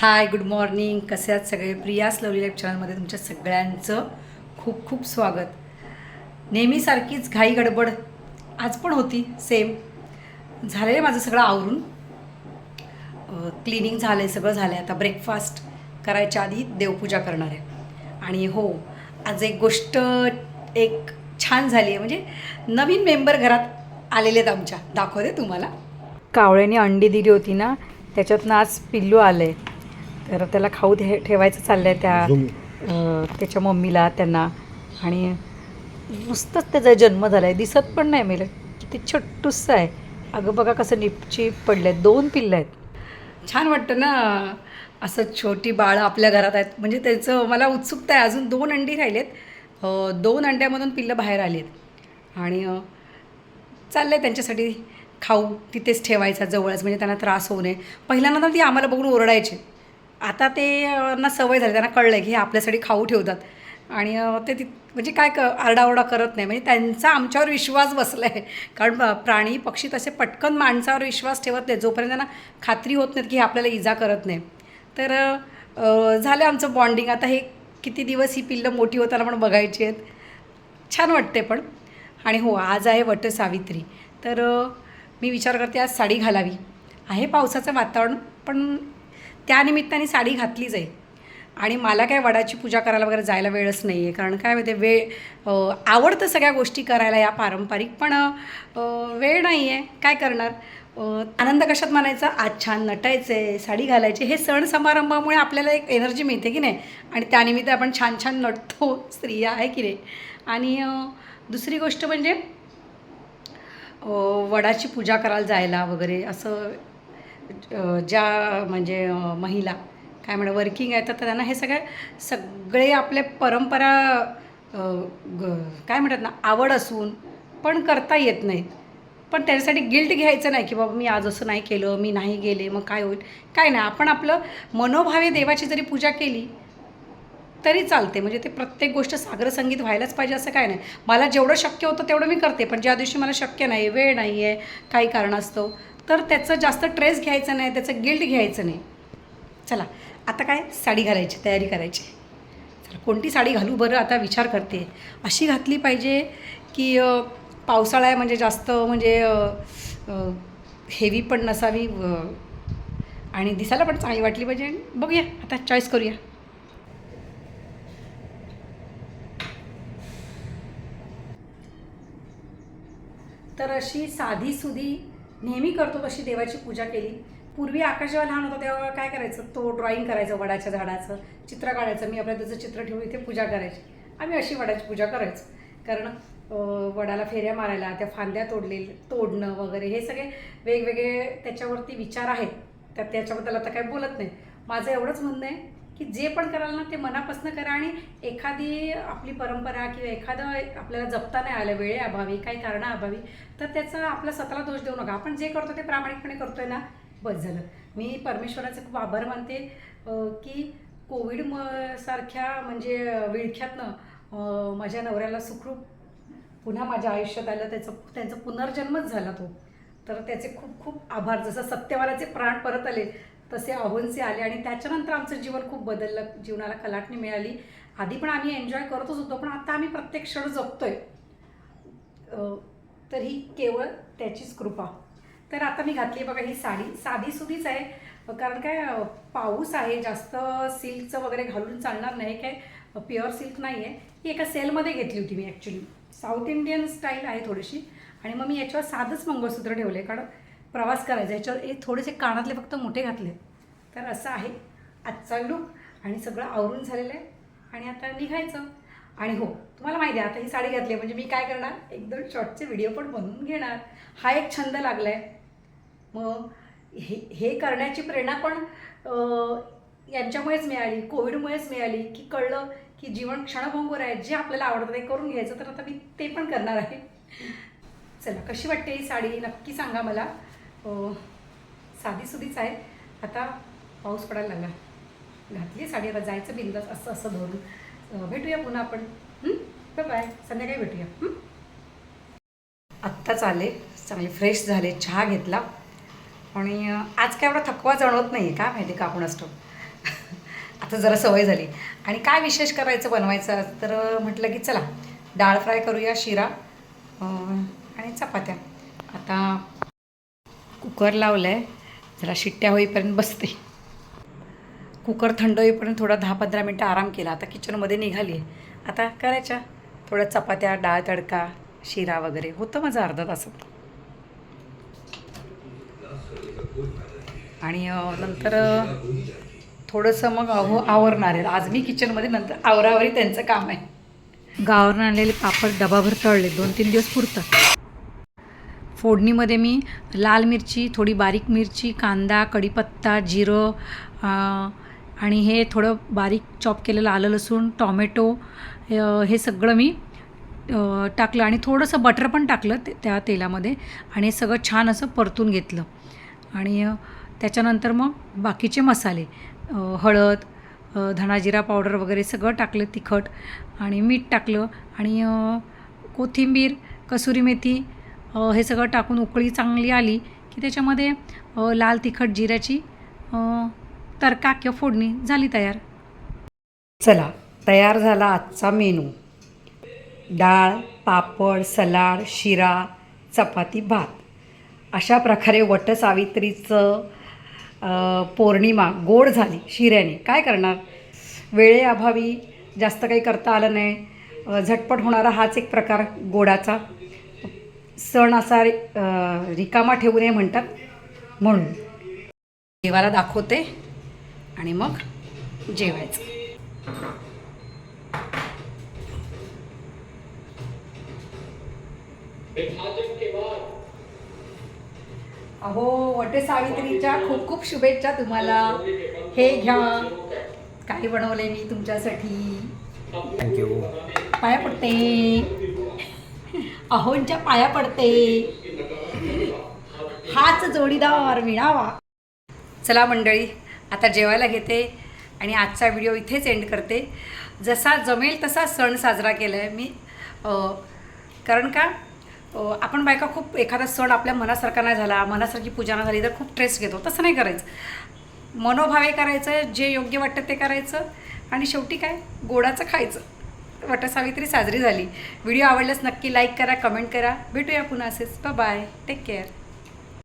Hi good morning. कसे आहात सगळे? प्रियास लवली लाईफ चॅनलमध्ये तुमच्या सगळ्यांचं खूप खूप स्वागत. नेहमीसारखीच घाई गडबड आज पण होती सेम झालेलं आहे माझं सगळं आवरून. क्लिनिंग झालं आहे सगळं झालं आहे आता ब्रेकफास्ट करायच्या आधी देवपूजा करणार आहे. आणि हो आज एक गोष्ट एक छान झाली आहे. म्हणजे नवीन मेंबर घरात आलेले आहेत आमच्या. दाखवते तुम्हाला. कावळ्याने अंडी दिली होती ना त्याच्यातनं आज पिल्लू आलं आहे तर त्याला खाऊ ठे ठेवायचं चाललं आहे त्या त्याच्या मम्मीला त्यांना. आणि नुसतंच त्याचा जन्म झाला आहे दिसत पण नाही मेलं. किती छोटूसं आहे. अगं बघा कसं निपची पडले आहेत दोन पिल्लं आहेत. छान वाटतं ना असं छोटी बाळं आपल्या घरात आहेत. म्हणजे त्याचं मला उत्सुकता आहे. अजून दोन अंडी राहिलेत. दोन अंड्यामधून पिल्लं बाहेर आली आहेत. आणि चाललं आहे त्यांच्यासाठी खाऊ. तिथेच ठेवायचा जवळच. म्हणजे त्यांना त्रास होऊ नये. पहिल्यांदा तर ती आम्हाला बघून ओरडायचे. आता ते ना सवय झाली त्यांना कळलं आहे की हे आपल्यासाठी खाऊ ठेवतात. आणि ते ती म्हणजे काय क आरडाओरडा करत नाही. म्हणजे त्यांचा आमच्यावर विश्वास बसला आहे कारण प्राणी पक्षी तसे पटकन माणसावर विश्वास ठेवत नाही जोपर्यंत त्यांना खात्री होत नाहीत की हे आपल्याला इजा करत नाही. तर झालं आमचं बॉन्डिंग. आता हे किती दिवस ही पिल्लं मोठी होताना पण बघायची आहेत. छान वाटते पण. आणि हो आज आहे वट सावित्री. तर मी विचार करते आज साडी घालावी. आहे पावसाचं वातावरण पण त्यानिमित्ताने साडी घातली जाईल. आणि मला काय वडाची पूजा करायला वगैरे जायला वेळच नाही आहे कारण काय माहिती वेळ आवडतं सगळ्या गोष्टी करायला या पारंपरिक पण वेळ नाही आहे काय करणार? आनंद कशात मानायचा? आज छान नटायचं आहे साडी घालायची. हे सण समारंभामुळे आपल्याला एक एनर्जी मिळते की नाही? आणि त्यानिमित्त आपण छान छान नटतो. स्त्रिया आहे की नाही? आणि दुसरी गोष्ट म्हणजे वडाची पूजा करायला जायला वगैरे असं ज्या म्हणजे महिला काय म्हणा वर्किंग आहेत तर त्यांना हे सगळ्या सगळे आपले परंपरा ग काय म्हणतात ना आवड असून पण करता येत नाहीत. पण त्याच्यासाठी गिल्ट घ्यायचं नाही की बाबा मी आज असं नाही केलं मी नाही गेले मग काय होईल? काय नाही आपण आपलं मनोभावे देवाची जरी पूजा केली तरी चालते. म्हणजे ते प्रत्येक गोष्ट सागर संगीत व्हायलाच पाहिजे असं काय नाही. मला जेवढं शक्य होतं तेवढं मी करते पण ज्या दिवशी मला शक्य नाही वेळ नाही आहे काही कारणास्तव तर त्याचं जास्त ट्रेस घ्यायचं नाही त्याचं गिल्ट घ्यायचं नाही. चला आता काय? साडी घालायची तयारी करायची. चला कोणती साडी घालू बरं? आता विचार करते. अशी घातली पाहिजे की पावसाळा आहे म्हणजे जास्त म्हणजे हेवी पण नसावी आणि दिसायला पण चांगली वाटली पाहिजे. बघूया आता चॉईस करूया. तर अशी साधी सुधी नेहमी करतो तशी देवाची पूजा केली. पूर्वी आकाश जेव्हा लहान होता तेव्हा काय करायचं? तो ड्रॉइंग करायचं वडाच्या झाडाचं चित्र काढायचं. मी आपल्या त्याचं चित्र ठेवून इथे पूजा करायची. आम्ही अशी वडाची पूजा करायचो. कारण वडाला फेऱ्या मारायला त्या फांद्या तोडले तोडणं वगैरे हे सगळे वेगवेगळे त्याच्यावरती विचार आहेत. तर त्याच्याबद्दल आता काय बोलत नाही. माझं एवढंच म्हणणं आहे की जे पण कराल ना ते मनापासून करा आणि एखादी आपली परंपरा किंवा एखादं आपल्याला जपता नाही आलं वेळेअभावी काही कारणाअभावी तर त्याचा आपला स्वतःला दोष देऊ नका. आपण जे करतो ते प्रामाणिकपणे करतोय ना? बस झालं. मी परमेश्वराचे खूप आभार मानते की कोविड म सारख्या म्हणजे विळख्यातनं माझ्या नवऱ्याला सुखरूप पुन्हा माझ्या आयुष्यात आलं. त्याचं त्यांचा पुनर्जन्मच झाला तो. तर त्याचे खूप खूप आभार. जसं सत्यवानाचे प्राण परत आले तसे आव्हानसे आले आणि त्याच्यानंतर आमचं जीवन खूप बदललं. जीवनाला कलाटणी मिळाली. आधी पण आम्ही एन्जॉय करतच होतो पण आता आम्ही प्रत्येक क्षण जगतोय. तर ही केवळ त्याचीच कृपा. तर आता मी घातली बघा ही साडी. साधी सुधीच आहे. कारण काय पाऊस आहे जास्त सिल्कचं वगैरे घालून चालणार नाही काय प्युअर सिल्क नाही आहे ही एका सेलमध्ये घेतली होती मी ॲक्च्युली साऊथ इंडियन स्टाईल आहे थोडीशी. आणि मग मी याच्यावर साधंच मंगळसूत्र ठेवले कारण प्रवास करायचा ह्याच्यावर हे थोडेसे कानातले फक्त मोठे घातले. तर असं आहे आजचा लुक आणि सगळं आवरून झालेलं आहे. आणि आता निघायचं. आणि हो तुम्हाला माहिती आहे आता ही साडी घातली आहे म्हणजे मी काय करणार? एकदम शॉर्टचे व्हिडिओ पण बनवून घेणार. हा एक छंद लागला आहे मग हे हे करण्याची प्रेरणा पण यांच्यामुळेच मिळाली कोविडमुळेच मिळाली की कळलं की जीवन क्षणभंगूर आहे जे आपल्याला आवडतं ते करून घ्यायचं. तर आता मी ते पण करणार आहे. चला कशी वाटते ही साडी? नक्की सांगा मला. साधीसुधीच आहे. आता पाऊस पडायला लागला. घातली साडी आता जायचं बिंदास असं असं धरून. भेटूया पुन्हा आपण. बाय बाय संध्याकाळी भेटूया. आत्ताच आले. चांगले फ्रेश झाले. चहा घेतला. आणि आज काय एवढा थकवा जाणवत नाही आहे का? माहिती का आपण असतो? आता जरा सवय झाली. आणि काय विशेष करायचं बनवायचं? तर म्हटलं की चला डाळ फ्राय करूया शिरा आणि चपात्या. आता कुकर लावलं आहे जरा शिट्ट्या होईपर्यंत बसते. कुकर थंड होईपर्यंत थोडा दहा पंधरा मिनटं आराम केला. आता किचनमध्ये निघाली आहे आता करायच्या. थोड्या चपात्या डाळ तडका शिरा वगैरे. होतं माझं अर्धा तासात आणि नंतर थोडंसं मग अहो आवरणार आहे. आज मी किचनमध्ये नंतर आवरावरी त्यांचं काम आहे. गावावरून आणलेले पापड डबाभर तळले. दोन तीन दिवस पुरतात फोडणीमध्ये मी लाल मिरची थोडी बारीक मिरची कांदा कढीपत्ता जिरं आणि हे थोडं बारीक चॉप केलेलं आलं लसूण टॉमॅटो हे सगळं मी टाकलं आणि थोडंसं बटर पण टाकलं ते त्या तेलामध्ये आणि हे सगळं छान असं परतून घेतलं. आणि त्याच्यानंतर मग बाकीचे मसाले हळद धणाजिरा पावडर वगैरे सगळं टाकलं तिखट आणि मीठ टाकलं आणि कोथिंबीर कसुरी मेथी हे सगळं टाकून उकळी चांगली आली की त्याच्यामध्ये लाल तिखट जिऱ्याची अ, तडका किंवा फोडणी झाली तयार. चला तयार झाला आजचा मेनू. डाळ पापड सलाड शिरा चपाती भात. अशा प्रकारे वटसावित्रीचं पौर्णिमा गोड झाली शिऱ्याने. काय करणार? वेळेअभावी जास्त काही करता आलं नाही. झटपट होणारा हाच एक प्रकार गोडाचा. सण असा रिकामा ठेवू नये म्हणतात म्हणून. देवाला दाखवते आणि मग जेवायचं. अहो वटे सावित्रीच्या खूप खूप शुभेच्छा तुम्हाला. हे घ्या. काही बनवले मी तुमच्यासाठी. थँक्यू पाया पडते. अहोंच्या पाया पडते. हाच जोडीदार मिळावा चला मंडळी आता जेवायला घेते आणि आजचा व्हिडिओ इथेच एंड करते. जसा जमेल तसा सण साजरा केला आहे मी कारण का? आपण बायका खूप एखादा सण आपल्या मनासारखा नाही झाला मनासारखी पूजा नाही झाली तर खूप स्ट्रेस घेतो. तसं नाही करायचं. मनोभावे करायचं जे योग्य वाटतं ते करायचं. आणि शेवटी काय? गोडाचं खायचं. वटसावित्री साजरी झाली. व्हिडिओ आवडल्यास नक्की लाईक करा कमेंट करा. भेटूया पुन्हा असेच. Bye take care